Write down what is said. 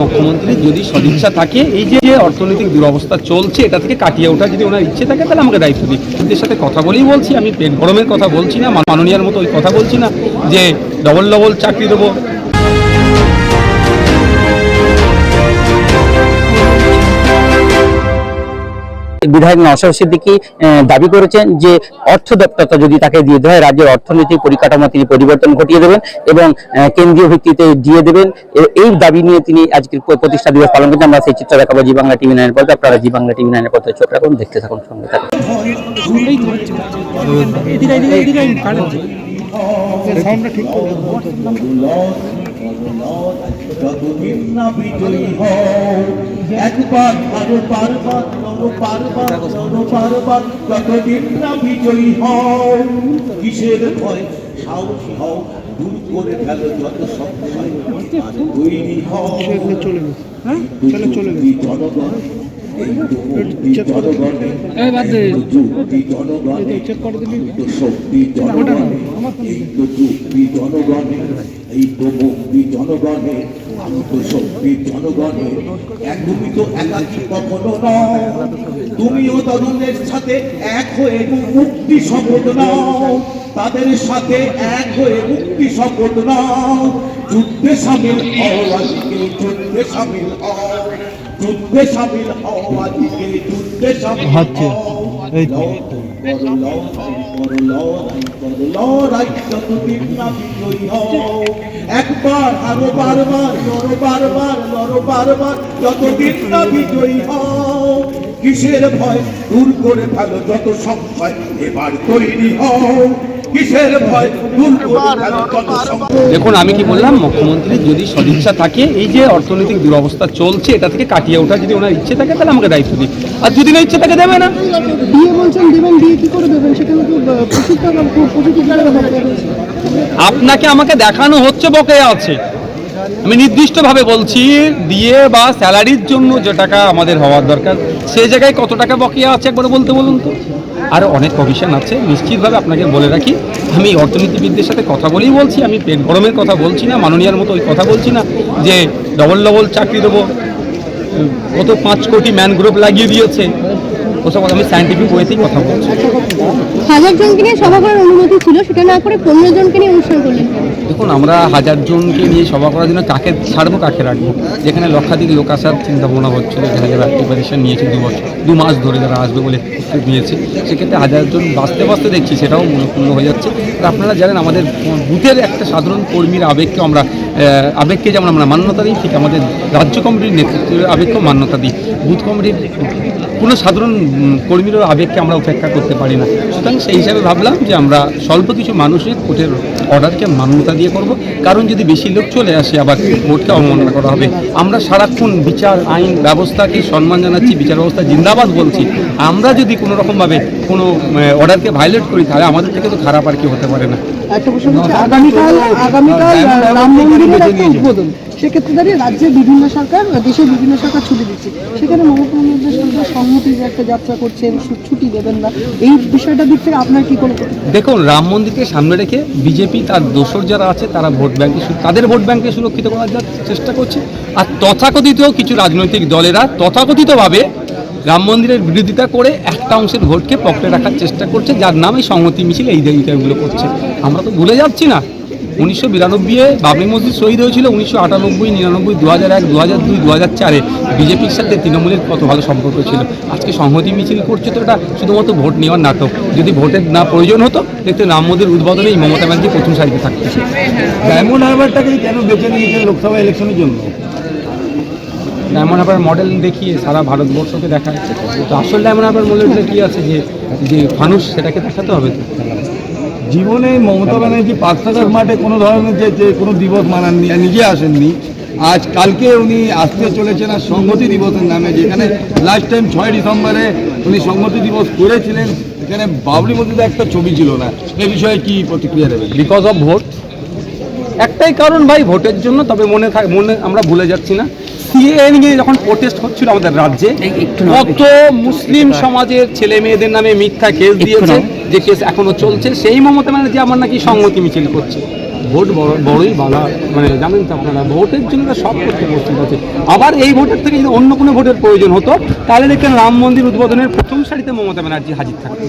মুখ্যমন্ত্রীর যদি সদিচ্ছা থাকে, এই যে অর্থনৈতিক দুরবস্থা চলছে, এটা থেকে কাটিয়ে ওঠা যদি ওনার ইচ্ছে থাকে, তাহলে আমাকে দায়িত্ব দিই এদের সাথে কথা বলেই বলছি, আমি পেট গরমের কথা বলছি না, মাননীয়ার মতো ওই কথা বলছি না যে ডবল ডবল চাকরি দেবো বিধায়ক নওশাদ সিদ্দিকী আহ, দাবি করেছেন যে অর্থ দপ্তরটা যদি তাকে দিয়ে দেওয়া হয় রাজ্যের অর্থনৈতিক পরিকাঠামো তিনি পরিবর্তন ঘটিয়ে দেবেন এবং কেন্দ্রীয় ভিত্তিতে দিয়ে দেবেন। এই দাবি নিয়ে তিনি আজকে প্রতিষ্ঠা দিবস পালন করছেন। আমরা সেই চিত্র দেখাবো জি বাংলা টিভি নাইনের পথে আপনারা জি বাংলা টিভি নাইনের পথে চোখ রাখুন দেখতে থাকুন সঙ্গে থাকুন। যতদিন না বিজয়ী হও একবার আরও বারবার আরও বারবার আরও বারবার যতদিন না বিজয়ী হও কিসের ভয় সাহসী হও দূর করে ফেলো যত আর তৈরি হও চলে চলে চলে জনগণ তুমিও তরুণের সাথে এক হয়ে মুক্তি শপথ নাও। তাদের সাথে এক হয়ে মুক্তি শপথ নাও। যুদ্ধে সামিল হও যুদ্ধে সামিল হও। যুদ্ধে সামিল হও আজকে যুদ্ধে সামিল হও এই তো। একবার আরও বারবার লড়ো বারবার লড়ো বারবার, যতদিন না কিসের ভয়? দূর করে ফেলো যত সংশয় এবার তৈরি হও। কিসের ভয়? দেখুন আমি কি বললাম মুখ্যমন্ত্রীর যদি সদিচ্ছা থাকে এই যে অর্থনৈতিক দুরবস্থা চলছে এটা থেকে কাটিয়ে ওঠা যদি ওনার ইচ্ছে থাকে তাহলে আমাকে দায়িত্ব দিই আর যদি না ইচ্ছে থাকে দেবে না। বিয়ে বলছেন দেবেন বিয়ে কি করে দেবেন? সেখানে তো প্রচুর টাকা প্রচুর টাকা বকেয়া রয়েছে। আপনাকে আমাকে দেখানো হচ্ছে বকেয়া আছে। আমি নির্দিষ্টভাবে বলছি দিয়ে বা স্যালারির জন্য যে টাকা আমাদের হওয়ার দরকার সেই জায়গায় কত টাকা বকেয়া আছে একবার বলতে বলুন তো। আরও অনেক কমিশন আছে। নিশ্চিতভাবে আপনাকে বলে রাখি, আমি অর্থনীতিবিদদের সাথে কথা বলেই বলছি, আমি পেট গরমের কথা বলছি না, মাননীয়ার মতো ওই কথা বলছি না যে ডবল ডবল চাকরি দেবো। কত পাঁচ কোটি ম্যানগ্রোভ লাগিয়ে দিয়েছে। ওসব আমি সায়েন্টিফিক ওয়েতেই কথা বলছি। হাজার জনকে নিয়ে সভা করার অনুমতি ছিল সেটা না করে পনেরো জনকে নিয়ে অনুষ্ঠান করলেন দেখুন আমরা হাজার জনকে নিয়ে সভা করার জন্য কাকে ছাড়বো কাকে রাখব? যেখানে লক্ষাধিক লোক আসার চিন্তা ভাবনা হচ্ছিল যারা যারা প্রিপারেশন নিয়েছে দু বছর দু মাস ধরে যারা আসবে বলে নিয়েছে সেক্ষেত্রে হাজার জন বাঁচতে বাঁচতে দেখছি সেটাও মূল্যপূর্ণ হয়ে যাচ্ছে। আর আপনারা জানেন আমাদের বুথের একটা সাধারণ কর্মীর আবেগকে আমরা আবেগকে যেমন আমরা মান্যতা দিই ঠিক আমাদের রাজ্য কমিটির নেতৃত্বের আবেগকেও মান্যতা দিই। বুথ কমিটির কোনো সাধারণ কর্মীরও আবেগকে আমরা উপেক্ষা করতে পারি না। সুতরাং সেই হিসাবে ভাবলাম যে আমরা স্বল্প কিছু মানুষের কোর্টের অর্ডারকে মান্যতা দিয়ে করব। কারণ যদি বেশি লোক চলে আসে, আবার কোর্টকে অবমাননা করা হবে। আমরা সারাক্ষণ বিচার, আইন, ব্যবস্থাকে সম্মান জানাচ্ছি, বিচার ব্যবস্থা জিন্দাবাদ বলছি। আমরা যদি কোনো রকমভাবে কোনো অর্ডারকে ভায়োলেট করি, তাহলে আমাদের থেকে তো খারাপ আর কি হতে পারে না। একটা প্রশ্ন হচ্ছে আগামীকাল আগামীকাল রাম মন্দিরের একটা উদ্বোধন। সেক্ষেত্রে দাঁড়িয়ে রাজ্যের বিভিন্ন সরকার দেশের বিভিন্ন সরকার ছুটি দিচ্ছে। সেখানে মমতা বন্দ্যোপাধ্যায় সরকার সংহতি যে একটা যাত্রা করছেন ছুটি দেবেন না এই বিষয়টার দিক থেকে আপনার কি কোনো দেখুন রাম মন্দিরকে সামনে রেখে বিজেপি তার দোসর যারা আছে তারা ভোট ব্যাংকে তাদের ভোট ব্যাংকে সুরক্ষিত করার চেষ্টা করছে। আর তথাকথিত কিছু রাজনৈতিক দলেরা তথাকথিতভাবে রাম মন্দিরের বিরোধিতা করে একটা অংশের ভোটকে পকেটে রাখার চেষ্টা করছে, যার নামে সংহতি মিছিল এই এইটাগুলো করছে। আমরা তো ভুলে যাচ্ছি না। উনিশশো বিরানব্বই বাবরি মসজিদ শহীদ হয়েছিল, উনিশশো আটানব্বই, নিরানব্বই দু হাজার এক দু হাজার দুই দু হাজার চারে বিজেপির সাথে তৃণমূলের কত ভালো সম্পর্ক ছিল? আজকে সংহতি মিছিল করছে তো এটা শুধুমাত্র ভোট নেওয়ার নাটক। যদি ভোটের না প্রয়োজন হতো, দেখতে রাম মন্দির উদ্বোধনে এই মমতা ব্যানার্জি প্রথম সারিতে থাকতো ডায়মন্ড হারবারটাকেই কেন বেছে নিয়েছেন লোকসভা ইলেকশনের জন্য? ডায়মন্ড হারবার মডেল দেখিয়ে সারা ভারতবর্ষকে দেখায় তো আসল ডায়মন্ড হারবার মডেলটা কী আছে যে যে মানুষ সেটাকে দেখাতে হবে? তো জীবনে মমতা ব্যানার্জি পাঁচটাকার মাঠে কোনো ধরনের যে যে কোনো দিবস মানাননি আর নিজে আসেননি আজ কালকে উনি আসতে চলেছেন আর সংহতি দিবসের নামে যেখানে লাস্ট টাইম ছয় ডিসেম্বরে উনি সংহতি দিবস করেছিলেন এখানে বাবরি মসজিদে একটা ছবি ছিল না। এ বিষয়ে কি প্রতিক্রিয়া দেবেন? বিকজ অফ ভোট একটাই কারণ ভাই ভোটের জন্য তবে মনে থাক মনে আমরা ভুলে যাচ্ছি না। সিএ নিয়ে যখন প্রোটেস্ট হচ্ছিল আমাদের রাজ্যে কত মুসলিম সমাজের ছেলে মেয়েদের নামে মিথ্যা কেস দিয়েছে যে কেস এখনও চলছে। সেই মমতা ব্যানার্জি আমার নাকি সংহতি মিছিল করছে। ভোট বড় বড়ই বাধা মানে জানেন তো আপনারা ভোটের জন্য সব করতে প্রস্তুত আছে আবার এই ভোটের থেকে যদি অন্য কোনো ভোটের প্রয়োজন হতো তাহলে দেখেন রাম মন্দির উদ্বোধনের প্রথম সারিতে মমতা ব্যানার্জি হাজির থাকতো